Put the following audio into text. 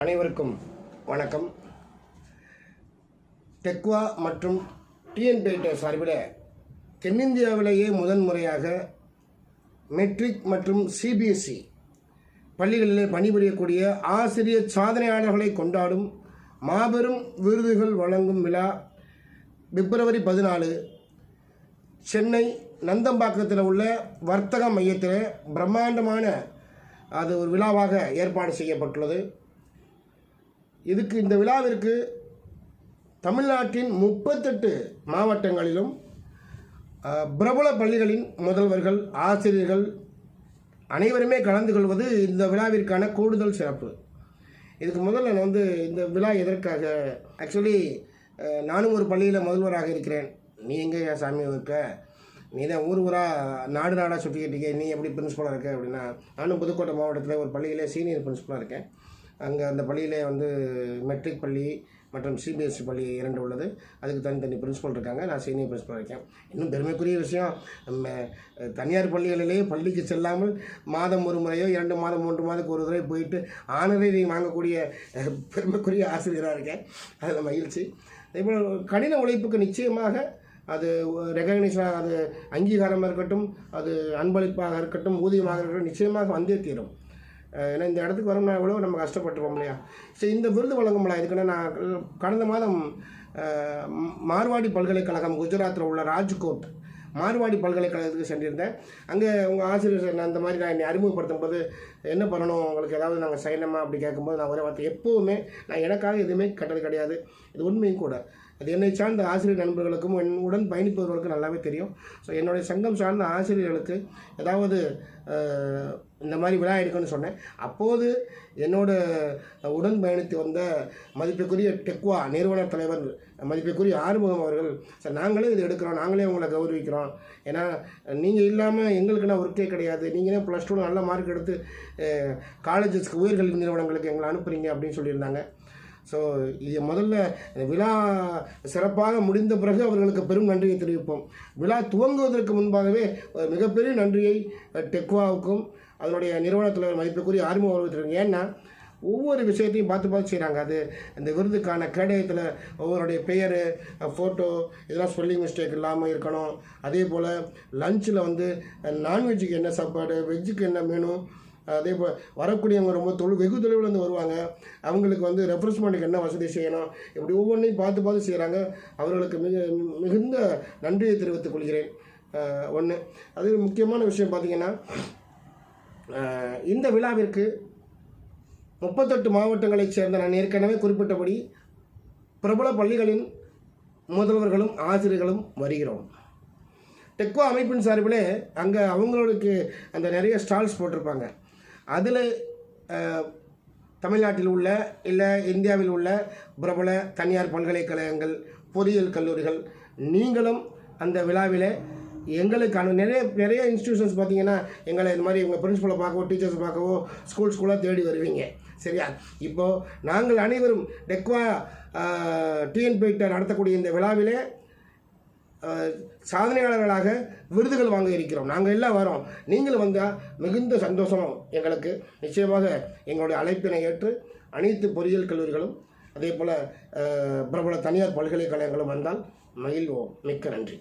அனைவருக்கும் வணக்கம். டெக்வா மற்றும் டிஎன்பிஐடி சார்பில் தென்னிந்தியாவிலேயே முதன்முறையாக மெட்ரிக் மற்றும் சிபிஎஸ்இ பள்ளிகளிலே பணிபுரியக்கூடிய ஆசிரியர் சாதனையாளர்களை கொண்டாடும் மாபெரும் விருதுகள் வழங்கும் விழா பிப்ரவரி பதினாலு சென்னை நந்தம்பாக்கத்தில் உள்ள வர்த்தக மையத்தில் பிரம்மாண்டமான அது ஒரு விழாவாக ஏற்பாடு செய்யப்பட்டுள்ளது. இதுக்கு இந்த விழாவிற்கு தமிழ்நாட்டின் முப்பத்தெட்டு மாவட்டங்களிலும் பிரபல பள்ளிகளின் முதல்வர்கள் ஆசிரியர்கள் அனைவருமே கலந்து கொள்வது இந்த விழாவிற்கான கூடுதல் சிறப்பு. இதுக்கு முதல்ல நான் வந்து இந்த விழா எதற்காக ஆக்சுவலி நானும் ஒரு பள்ளியில் முதல்வராக இருக்கிறேன். நீ எங்கே சாமி இருக்க நீ தான் ஊர் ஊராக நாடு நாடாக சுற்றிக்கிட்டு இருக்க? நீ எப்படி பிரின்ஸ்பலாக இருக்க? அப்படின்னா நானும் புதுக்கோட்டை மாவட்டத்தில் ஒரு பள்ளியிலே சீனியர் பிரின்ஸ்பலாக இருக்கேன். அங்கே அந்த பள்ளியிலே வந்து மெட்ரிக் பள்ளி மற்றும் சிபிஎஸ்சி பள்ளி இரண்டு உள்ளது. அதுக்கு தனித்தனி பிரின்சிபல் இருக்காங்க. நான் சீனியர் பிரின்ஸ்பல் இருக்கேன். இன்னும் பெருமைக்குரிய விஷயம் நம்ம தனியார் பள்ளிகளிலேயே பள்ளிக்கு செல்லாமல் மாதம் ஒரு முறையோ இரண்டு மாதம் மூன்று மாதத்துக்கு ஒரு தடவை போயிட்டு ஆனரை வாங்கக்கூடிய பெருமைக்குரிய ஆசிரியராக இருக்கேன். அதில் மகிழ்ச்சி. அதேபோல் கடின உழைப்புக்கு நிச்சயமாக அது ரெகக்னிஷனாக அது அங்கீகாரமாக இருக்கட்டும் அது அன்பளிப்பாக இருக்கட்டும் ஊதியமாக இருக்கட்டும் நிச்சயமாக வந்தே தீரும். ஏன்னா இந்த இடத்துக்கு வரோம்னா எவ்வளோ நம்ம கஷ்டப்பட்டுருவோம் இல்லையா? சரி இந்த விருது வழங்கும்ல. இதுக்குன்னா நான் கடந்த மாதம் மார்வாடி பல்கலைக்கழகம் குஜராத்தில் உள்ள ராஜ்கோட் மார்வாடி பல்கலைக்கழகத்துக்கு சென்றிருந்தேன். அங்கே உங்கள் ஆசிரியர் நான் அந்த மாதிரி நான் என்னை அறிமுகப்படுத்தும் போது என்ன பண்ணணும்? உங்களுக்கு ஏதாவது நாங்கள் செய்யணுமா? அப்படி கேட்கும்போது நான் ஒரே வார்த்தை எப்போவுமே நான் எனக்காக எதுவுமே கட்டது கிடையாது. இது உண்மையும் கூட. அது என்னை சார்ந்த ஆசிரியர் நண்பர்களுக்கும் என் உடன் பயணிப்பவர்களுக்கும் நல்லாவே தெரியும். ஸோ என்னுடைய சங்கம் சார்ந்த ஆசிரியர்களுக்கு ஏதாவது இந்த மாதிரி விழா எடுக்கணும்னு சொன்னேன். அப்போது என்னோட உடன் பயணித்து வந்த மதிப்புக்குரிய டெக்வா நிறுவன தலைவர் மதிப்புக்குரிய ஆறுமுகம் அவர்கள் சார் நாங்களே இது எடுக்கிறோம் நாங்களே உங்களை கௌரவிக்கிறோம். ஏன்னா நீங்கள் இல்லாமல் எங்களுக்குன்னா ஒர்க்கே கிடையாது. நீங்களே ப்ளஸ் டூ நல்ல மார்க் எடுத்து காலேஜஸ்க்கு உயர்கல்வி நிறுவனங்களுக்கு எங்களை அனுப்புகிறீங்க அப்படின்னு சொல்லியிருந்தாங்க. ஸோ இது முதல்ல விழா சிறப்பாக முடிந்த பிறகு அவர்களுக்கு பெரும் நன்றியை தெரிவிப்போம். விழா துவங்குவதற்கு முன்பாகவே ஒரு மிகப்பெரிய நன்றியை டெக்வாவுக்கும் அதனுடைய நிறுவன தலைவர் மதிப்புக்குரிய ஆர்வம் அவர்களுக்கு ஏன்னா ஒவ்வொரு விஷயத்தையும் பார்த்து பார்த்து செய்கிறாங்க அது இந்த விருதுக்கான கேடயத்தில் ஒவ்வொருடைய பெயர் ஃபோட்டோ இதெல்லாம் ஸ்பெல்லிங் மிஸ்டேக் இல்லாமல் இருக்கணும். அதே போல் லஞ்சில் வந்து நான்வெஜ்ஜுக்கு என்ன சாப்பாடு வெஜ்ஜுக்கு என்ன மெனு அதே போல் வரக்கூடியவங்க ரொம்ப தொழு வெகு தொலைவிலேருந்து வருவாங்க. அவங்களுக்கு வந்து ரெஃப்ரெஷ்மெண்ட்டுக்கு என்ன வசதி செய்யணும்? இப்படி ஒவ்வொன்றையும் பார்த்து பார்த்து செய்கிறாங்க அவர்களுக்கு மிக மிகுந்த நன்றியை தெரிவித்துக் கொள்கிறேன். ஒன்று அது முக்கியமான விஷயம் பார்த்தீங்கன்னா இந்த விழாவிற்கு முப்பத்தெட்டு மாவட்டங்களைச் சேர்ந்த நான் ஏற்கனவே குறிப்பிட்டபடி பிரபல பள்ளிகளின் முதல்வர்களும் ஆசிரியர்களும் வருகிறோம். டெக்கோ அமைப்பின் சார்பில் அங்கே அவங்களுக்கு அந்த நிறைய ஸ்டால்ஸ் போட்டிருப்பாங்க. அதில் தமிழ்நாட்டில் உள்ள இல்லை இந்தியாவில் உள்ள பிரபல தனியார் பல்கலைக்கழகங்கள் பொறியியல் கல்லூரிகள் நீங்களும் அந்த விழாவில் எங்களுக்கான நிறைய நிறைய இன்ஸ்டியூஷன்ஸ் பார்த்தீங்கன்னா எங்களை இந்த மாதிரி உங்கள் பிரின்ஸிபலை பார்க்கவோ டீச்சர்ஸ் பார்க்கவோ ஸ்கூல் ஸ்கூலாக தேடி வருவீங்க. சரியா? இப்போது நாங்கள் அனைவரும் டெக்வா டிஎன்பிட்ட நடத்தக்கூடிய இந்த விழாவிலே சாதனையாளர்களாக விருதுகள் வாங்க இருக்கிறோம். நாங்கள் எல்லாம் வரோம். நீங்களும் வந்தால் மிகுந்த சந்தோஷம் எங்களுக்கு. நிச்சயமாக எங்களுடைய அழைப்பினை ஏற்று அனைத்து பொறியியல் கல்லூரிகளும் அதே போல் பிரபல தனியார் பல்கலைக்கழகங்களும் வந்தால் மகிழ்வோம். மிக்க நன்றி.